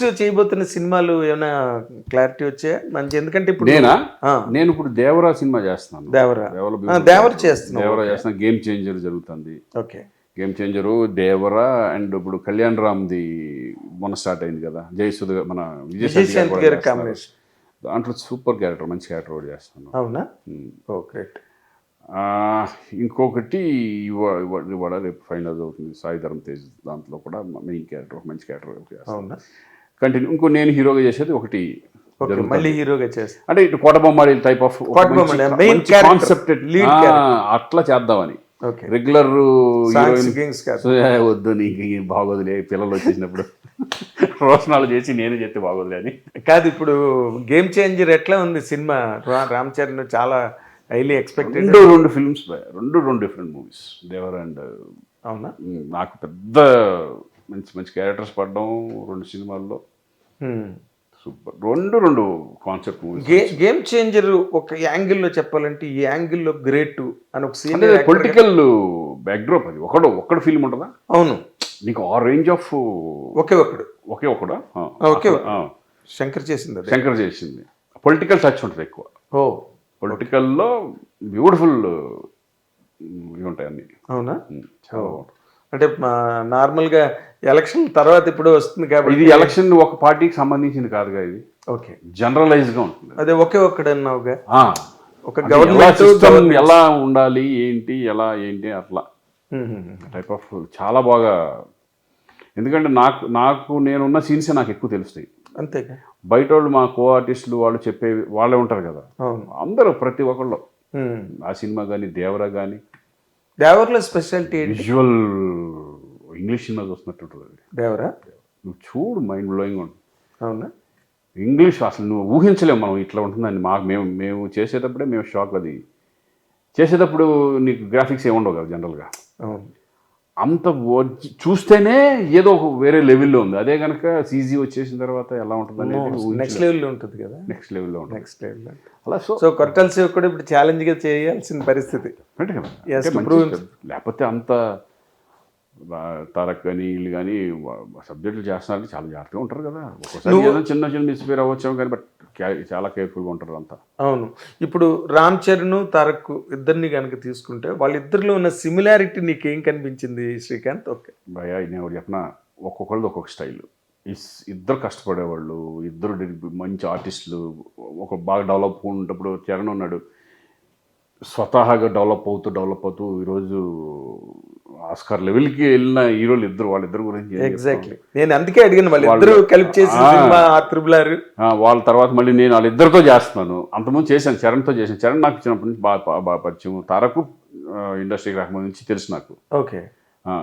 Next చేయబోతున్న సినిమాలు ఏమైనా క్లారిటీ వచ్చాయా? మంచి ఎందుకంటే ఇప్పుడు నేనా? నేను ఇప్పుడు దేవరా సినిమా చేస్తున్నాను. దేవరా. దేవర ఆ, దేవర చేస్తున్నావు. దేవరా చేస్తున్నా గేమ్ చేంజర్ జరుగుతుంది. Okay. Game changer Devara and ఇప్పుడు కళ్యాణ్ రామ్ది మొన్న స్టార్ట్ అయింది కదా. జయసుధ మన విజయశాంతి గారు. కాంబినేషన్ దాంట్లో సూపర్ క్యారెక్టర్ మంచి క్యారెక్టర్ కూడా చేస్తాను అవునా? ఉమ్. ఓ గ్రేట్ ఆ, ఇంకొకటి ఇవా ఇవా- ఇవాళ రేపు ఫైనల్ అవుతుంది సాయి ధరం తేజ్ దాంట్లో కూడా మెయిన్ క్యారెక్టర్ మంచి క్యారెక్టర్ అవునా? కంటిన్యూ ఇంకో నేను హీరోగా చేసేది ఒకటి. మళ్ళీ హీరోగా చేస్తా. అంటే ఇటు కోటబొమ్మాడి టైప్ ఆఫ్ కాన్సెప్ట్. అట్లా చేద్దామని. ఓకే. రెగ్యులర్ వద్దు నీకు బాగోదులే పిల్లలు వచ్చేసినప్పుడు. రోషనాలు చేసి నేను చెప్తే బాగోదులే అని. కాదు ఇప్పుడు గేమ్ చేంజర్ ఎట్లా ఉంది సినిమా? రామ్ చరణ్ చాలా హైలీ ఎక్స్పెక్టెడ్ రెండు రెండు ఫిల్మ్స్ రెండు రెండు డిఫరెంట్ మూవీస్ దేవర్ అండ్ అవునా? నాకు పెద్ద మంచి మంచి క్యారెక్టర్స్ పడడం రెండు సినిమాల్లో. సూపర్. రెండు రెండు కాన్సెప్ట్ మూవీస్. గేమ్ చేంజర్ ఒక యాంగిల్లో చెప్పాలంటే ఈ యాంగిల్లో గ్రేట్ అని ఒక సీన్ పొలిటికల్ బ్యాక్డ్రాప్ అది. ఒకడు ఒక్కడు ఫిల్మ్ ఉంటుందా? అవును. నీకు ఆ రేంజ్ ఆఫ్ ఒకే ఒక్కడు ఒకే ఒకడా? ఆ, శంకర్ చేసింది శంకర్ చేసింది. పొలిటికల్ టచ్ ఉంటుంది ఎక్కువ. ఓ. పొలిటికల్లో బ్యూటిఫుల్ ఇవి ఉంటాయి అన్ని. అవునా? చాలా. అంటే నార్మల్గా ఎలక్షన్ తర్వాత ఇప్పుడు వస్తుంది ఇది కాబట్టి ఎలక్షన్ ఒక పార్టీకి సంబంధించింది కాదుగా ఇది. ఓకే. జనరలైజ్గా ఉంటుంది. అదే ఒకే ఒక్కడు అన్నావుగా ఆ, ఒక గవర్నమెంట్ ఎలా ఉండాలి ఏంటి ఎలా ఏంటి అట్లా. టైప్ ఆఫ్ చాలా బాగా ఎందుకంటే నాకు నాకు నేనున్న సీన్సే నాకు ఎక్కువ తెలుస్తాయి. అంతేగా. బయట వాళ్ళు మా కో ఆర్టిస్టులు వాళ్ళు చెప్పేవి వాళ్ళే ఉంటారు కదా. అందరూ ప్రతి ఒక్కళ్ళు. ఆ సినిమా కానీ దేవరా కానీ దేవర్లో స్పెషాలిటీ విజువల్ ఇంగ్లీష్ సినిమా చూస్తున్నట్టు ఉంటుంది అది. దేవరా? నువ్వు చూడు మైండ్ బ్లోయింగ్ ఉంటుంది అవునా? ఇంగ్లీష్ అసలు నువ్వు ఊహించలేము మనం ఇట్లా ఉంటుందని. మాకు మేము మేము చేసేటప్పుడే మేము షాక్ అది. చేసేటప్పుడు నీకు గ్రాఫిక్స్ ఏమి ఉండవు కదా జనరల్గా అంత చూస్తేనే ఏదో ఒక వేరే లెవెల్లో ఉంది. అదే కనుక సీజీ వచ్చేసిన తర్వాత ఎలా ఉంటుంది నెక్స్ట్ లెవెల్లో ఉంటుంది కదా. నెక్స్ట్ లెవెల్లో ఉంటుంది. నెక్స్ట్ లెవెల్లో అలా సో సో కొరటాల శివ కూడా ఇప్పుడు ఛాలెంజ్గా చేయాల్సిన పరిస్థితి. లేకపోతే అంత తారక్ కానీ వీళ్ళు కానీ సబ్జెక్టులు చేస్తున్నారంటే చాలా జాగ్రత్తగా ఉంటారు కదా. ఒక్కోసారి ఏదో చిన్న చిన్న మిస్ఫేర్ అవ్వచ్చు కానీ బట్ చాలా కేర్ఫుల్గా ఉంటారు అంతా. అవును. ఇప్పుడు రామ్ చరణ్ తారక్ ఇద్దరిని కనుక తీసుకుంటే వాళ్ళిద్దరిలో ఉన్న సిమిలారిటీ నీకేం కనిపించింది శ్రీకాంత్? ఓకే. భయ నేను ఒకటి చెప్పిన? ఒక్కొక్కరిది ఒక్కొక్క స్టైల్. ఇద్దరు కష్టపడేవాళ్ళు ఇద్దరు మంచి ఆర్టిస్టులు ఒక బాగా డెవలప్ ఉన్నప్పుడు చరణ్ ఉన్నాడు. స్వతహాగా డెవలప్ అవుతూ డెవలప్ అవుతూ ఈరోజు ఆస్కార్ లెవెల్కి వెళ్ళిన హీరోలు ఇద్దరు వాళ్ళిద్దరు గురించి? ఎగ్జాక్ట్లీ నేను అందుకే అడిగాను వాళ్ళిద్దరూ కలిపి త్రిబులారు ఆ, వాళ్ళ తర్వాత మళ్ళీ నేను వాళ్ళిద్దరితో చేస్తున్నాను. అంతకుముందు చేశాను చరణ్తో చేశాను. చరణ్ నాకు చిన్నప్పటి నుంచి బాగా బాగా- పరిచయం. తారకు ఇండస్ట్రీకి రాకముందు నుంచి తెలుసు నాకు. ఓకే.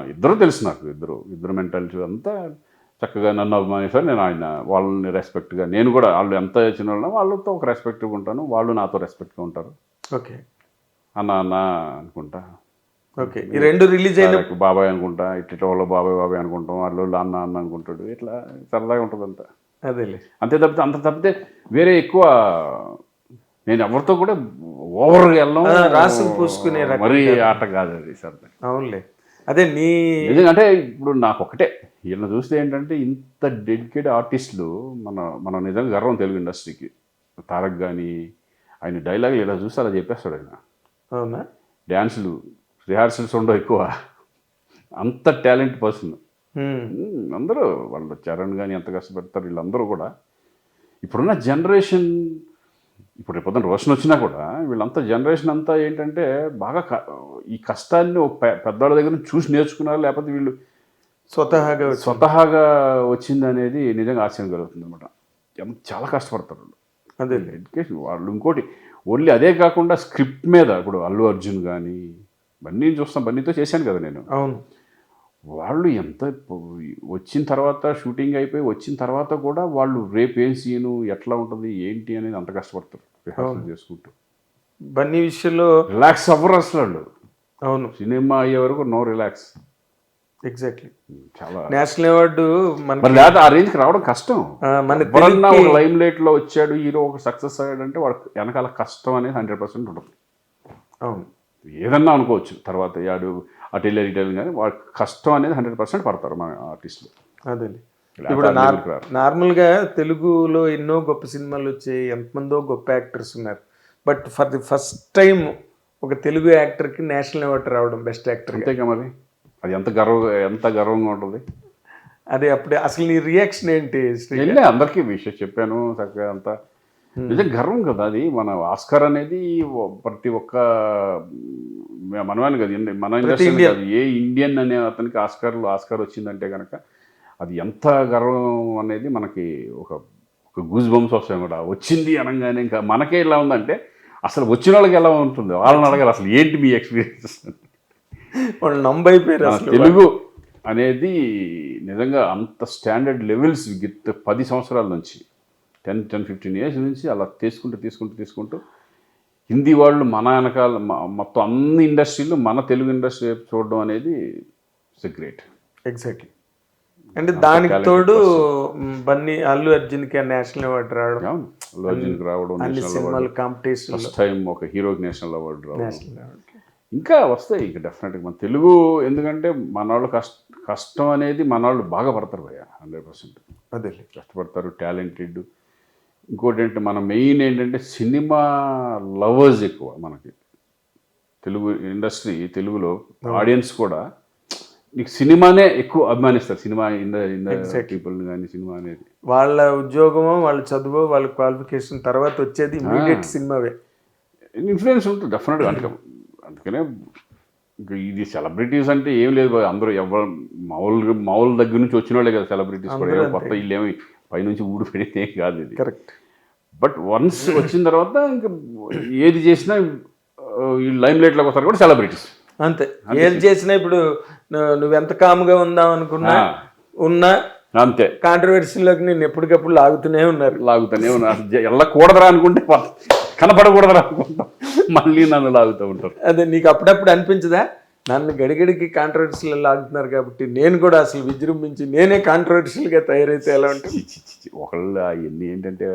ఇద్దరు తెలుసు నాకు ఇద్దరు ఇద్దరు మెంటాలిటీ అంతా చక్కగా నన్ను అభిమానిస్తారు. నేను ఆయన వాళ్ళని రెస్పెక్ట్గా నేను కూడా వాళ్ళు ఎంత చిన్న వాళ్ళో వాళ్ళతో ఒక రెస్పెక్ట్గా ఉంటాను వాళ్ళు నాతో రెస్పెక్ట్గా ఉంటారు. ఓకే. అన్న అన్న అనుకుంటా. ఓకే. ఈ రెండు రిలీజ్ అయిన బాబాయ్ అనుకుంటా ఇట్లా వాళ్ళు బాబాయ్ బాబాయ్ అనుకుంటాం వాళ్ళు అన్న అన్న అనుకుంటాడు. ఇట్లా సరదాగా ఉంటుంది అంతా. అదేలే. అంతే తప్పితే అంత తప్పితే వేరే ఎక్కువ నేను ఎవరితో కూడా ఓవర్గా వెళ్ళడం ఆ, రాసులు పూసుకునే మరీ ఆట కాదు అది సరదా. అవునులే. అదే నీ అంటే ఇప్పుడు నాకు ఒకటే. వీళ్ళని చూస్తే ఏంటంటే ఇంత డెడికేట్ ఆర్టిస్టులు మన మన నిజంగా గర్వం తెలుగు ఇండస్ట్రీకి. తారక్ కానీ ఆయన డైలాగులు ఇలా చూస్తే అలా చెప్పేస్తాడు ఆయన. అవునా? డ్యాన్సులు రిహార్సల్స్ ఉండవు ఎక్కువ. అంత టాలెంట్ పర్సన్. అందరూ వాళ్ళు చరణ్ కానీ ఎంత కష్టపడతారు వీళ్ళందరూ కూడా. ఇప్పుడున్న జనరేషన్ ఇప్పుడు రేపు పొద్దున్న రోషన్ వచ్చినా కూడా వీళ్ళంతా జనరేషన్ అంతా ఏంటంటే బాగా క- ఈ కష్టాన్ని ఒక పెద్దవాళ్ళ దగ్గర చూసి నేర్చుకున్నారు? లేకపోతే వీళ్ళు స్వతహాగా స్వతహాగా వచ్చింది అనేది నిజంగా ఆశ్చర్యం కలుగుతుంది అనమాట చాలా కష్టపడతారు వాళ్ళు. అదేలే. ఎడ్యుకేషన్ వాళ్ళు ఇంకోటి ఓన్లీ అదే కాకుండా స్క్రిప్ట్ మీద ఇప్పుడు అల్లు అర్జున్ కానీ బన్నీ చూస్తాం. బన్నీతో చేశాను కదా నేను. అవును. వాళ్ళు ఎంత వచ్చిన తర్వాత షూటింగ్ అయిపోయి వచ్చిన తర్వాత కూడా వాళ్ళు రేపు ఏం సీను ఎట్లా ఉంటుంది ఏంటి అనేది అంత కష్టపడతారు రిహార్సల్ చేసుకుంటూ. బన్నీ విషయంలో రిలాక్స్ అవ్వరు అసలు అవును. సినిమా అయ్యే వరకు నో రిలాక్స్. ఎగ్జాక్ట్లీ చాలా నేషనల్ అవార్డు మన లేదా ఆ రేంజ్కి రావడం కష్టం. మన ఒక లైమ్ లైట్లో వచ్చాడు హీరో ఒక సక్సెస్ అయ్యాడంటే వాడు వెనకాల కష్టం అనేది హండ్రెడ్ పర్సెంట్ ఉంటుంది. అవును. ఏదన్నా అనుకోవచ్చు తర్వాత యాడు అటు వెళ్ళి ఇటు కానీ వాడు కష్టం అనేది హండ్రెడ్ పర్సెంట్ పడతారు మన ఆర్టిస్టులు. అదేలే. ఇప్పుడు. నార్మల్గా తెలుగులో ఎన్నో గొప్ప సినిమాలు వచ్చాయి ఎంతమందో గొప్ప యాక్టర్స్ ఉన్నారు. But for the first time ఒక తెలుగు యాక్టర్కి నేషనల్ అవార్డు రావడం బెస్ట్ యాక్టర్ అంతేగా మరి? అది ఎంత గర్వ ఎంత గర్వంగా ఉంటుంది? అదే అప్పుడే అసలు నీ రియాక్షన్ ఏంటి వెళ్ళే అందరికీ విషయం చెప్పాను చక్కగా అంతా. నిజం గర్వం కదా అది. మన ఆస్కార్ అనేది ప్రతి ఒక్క మనమని కదా మన ఇండస్ట్రీ. కాదు ఏ ఇండియన్ అనే అతనికి ఆస్కార్లో ఆస్కార్ వచ్చిందంటే కనుక అది ఎంత గర్వం అనేది మనకి ఒక ఒక గూజ్ బంప్స్ వస్తాయి కూడా వచ్చింది అనగానే ఇంకా మనకే ఎలా ఉందంటే అసలు వచ్చిన వాళ్ళకి ఎలా ఉంటుంది వాళ్ళని అడగాలి అసలు ఏంటి మీ ఎక్స్పీరియన్స్ వాళ్ళు నంబైపోయారు తెలుగు అనేది నిజంగా అంత స్టాండర్డ్ లెవెల్స్ విత్ పది సంవత్సరాల నుంచి టెన్ టెన్ ఫిఫ్టీన్ ఇయర్స్ నుంచి అలా తీసుకుంటూ తీసుకుంటూ తీసుకుంటూ హిందీ వాళ్ళు మన వెనకాల మొత్తం అన్ని ఇండస్ట్రీలు మన తెలుగు ఇండస్ట్రీ చూడడం అనేది ఇట్స్ గ్రేట్ ఎగ్జాక్ట్లీ అంటే దానికి తోడు బన్నీ అల్లు అర్జున్కి నేషనల్ అవార్డు రావడం అల్లు అర్జున్కి రావడం అన్ని సినిమాల కాంపిటీషన్ ఫస్ట్ టైం ఒక హీరోకి నేషనల్ అవార్డు రావడం. ఇంకా వస్తాయి ఇంకా డెఫినెట్గా మన తెలుగు ఎందుకంటే మన వాళ్ళు కష్ట కష్టం అనేది మన వాళ్ళు బాగా పడతారు భయ్య హండ్రెడ్ పర్సెంట్ అదే కష్టపడతారు టాలెంటెడ్ ఇంకోటి ఏంటంటే మన మెయిన్ ఏంటంటే సినిమా లవర్స్ ఎక్కువ మనకి. తెలుగు ఇండస్ట్రీ తెలుగులో ఆడియన్స్ కూడా నీకు సినిమానే ఎక్కువ అభిమానిస్తారు సినిమా ఇండ పీపుల్ని కానీ సినిమా అనేది. వాళ్ళ ఉద్యోగమో వాళ్ళ చదువు వాళ్ళ క్వాలిఫికేషన్ తర్వాత వచ్చేది ఇమీడియట్ సినిమావే. ఇన్ఫ్లుయెన్స్ ఉంటుంది డెఫినెట్గా అంటే అందుకనే ఇది సెలబ్రిటీస్ అంటే ఏం లేదు. అందరూ ఎవరు మామూలు మామూలు దగ్గర నుంచి వచ్చిన వాళ్ళే కదా సెలబ్రిటీస్ కూడా. కొత్త ఇల్లు ఏమి పైనుంచి ఊడి పెడితే ఏం కాదు ఇది. కరెక్ట్ బట్ వన్స్ వచ్చిన తర్వాత ఇంకా ఏది చేసినా ఈ లైమ్ లైట్లోకి వస్తారు కూడా సెలబ్రిటీస్ అంతే. ఏది చేసినా ఇప్పుడు ను- నువ్వు ఎంత కామ్గా ఉందాం అనుకున్నా. ఉన్నా అంతే. కాంట్రవర్సీలోకి నేను ఎప్పటికప్పుడు లాగుతూనే ఉన్నారు. లాగుతానే ఉన్నా అసలు జ- వెళ్ళకూడదురా అనుకుంటే అనుకుంటాం. మళ్ళీ నన్ను లాగుతూ ఉంటారు. అదే నీకు అప్పుడప్పుడు అనిపించదా? నన్ను గడిగడికి కాంట్రవర్సీలో లాగుతున్నారు కాబట్టి నేను కూడా అసలు విజృంభించి నేనే కాంట్రవర్షియల్గా తయారైతే ఎలా ఉంటుంది. ఒకళ్ళు అవన్నీ ఏంటంటే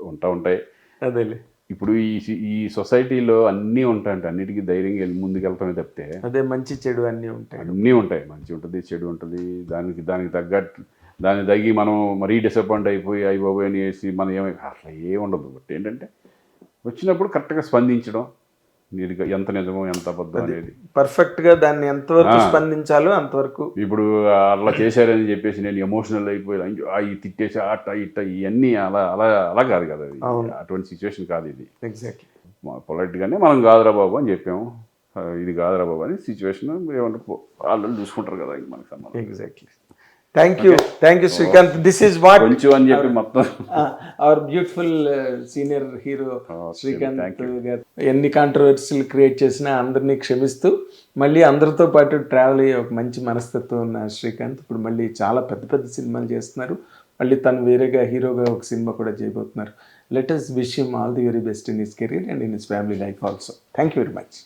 ఉంటా ఉంటాయి. అదేలే. ఇప్పుడు ఈ ఈ సొసైటీలో అన్నీ ఉంటాయంటే. అన్నిటికీ ధైర్యంగా వెళ్ళి ముందుకు వెళ్తామే తప్పితే అదే మంచి చెడు అన్నీ ఉంటాయి. అన్నీ ఉంటాయి. మంచి ఉంటుంది చెడు ఉంటుంది. దానికి దానికి తగ్గట్టు దానికి తగ్గి మనం మరీ డిసప్పాయింట్ అయిపోయి అయిపోయి అని వేసి మనం ఏమై అట్లా ఏ ఉండదు. బట్ ఏంటంటే వచ్చినప్పుడు కరెక్ట్గా స్పందించడం. నీకు ఎంత నిజమో ఎంత అబద్ధం అనేది. పర్ఫెక్ట్గా దాన్ని ఎంతవరకు స్పందించాలో అంతవరకు. ఇప్పుడు అట్లా చేశారని చెప్పేసి నేను ఎమోషనల్ అయిపోయి అయ్యో, ఆ ఈ తిట్టేసి అట్ట ఇట్ట ఇవన్నీ అలా అలా అలా కాదు కదా అది అటువంటి సిచ్యువేషన్ కాదు ఇది. ఎగ్జాక్ట్లీ పొలైట్గానే మనం కాదురా బాబు అని చెప్పాము. ఇది కాదురా బాబు అని సిచ్యువేషన్ ఏమంటే వాళ్ళు చూసుకుంటారు కదా మనకి సంబంధం. Exactly thank you thank you Srikanth this is what కొంచెం అని చెప్పి మొత్తం. Our beautiful senior hero Srikanth garu. ఎన్ని కాంట్రవర్సీలు క్రియేట్ చేసినా అందరినీ క్షమిస్తూ మళ్ళీ అందరితో పాటు ట్రావెల్ అయ్యే ఒక మంచి మనస్తత్వం ఉన్న శ్రీకాంత్ ఇప్పుడు మళ్ళీ చాలా పెద్ద పెద్ద సినిమాలు చేస్తున్నారు. మళ్ళీ తను వేరేగా హీరోగా ఒక సినిమా కూడా చేయబోతున్నారు. Let us wish him all the very best in his career and in his family life also thank you very much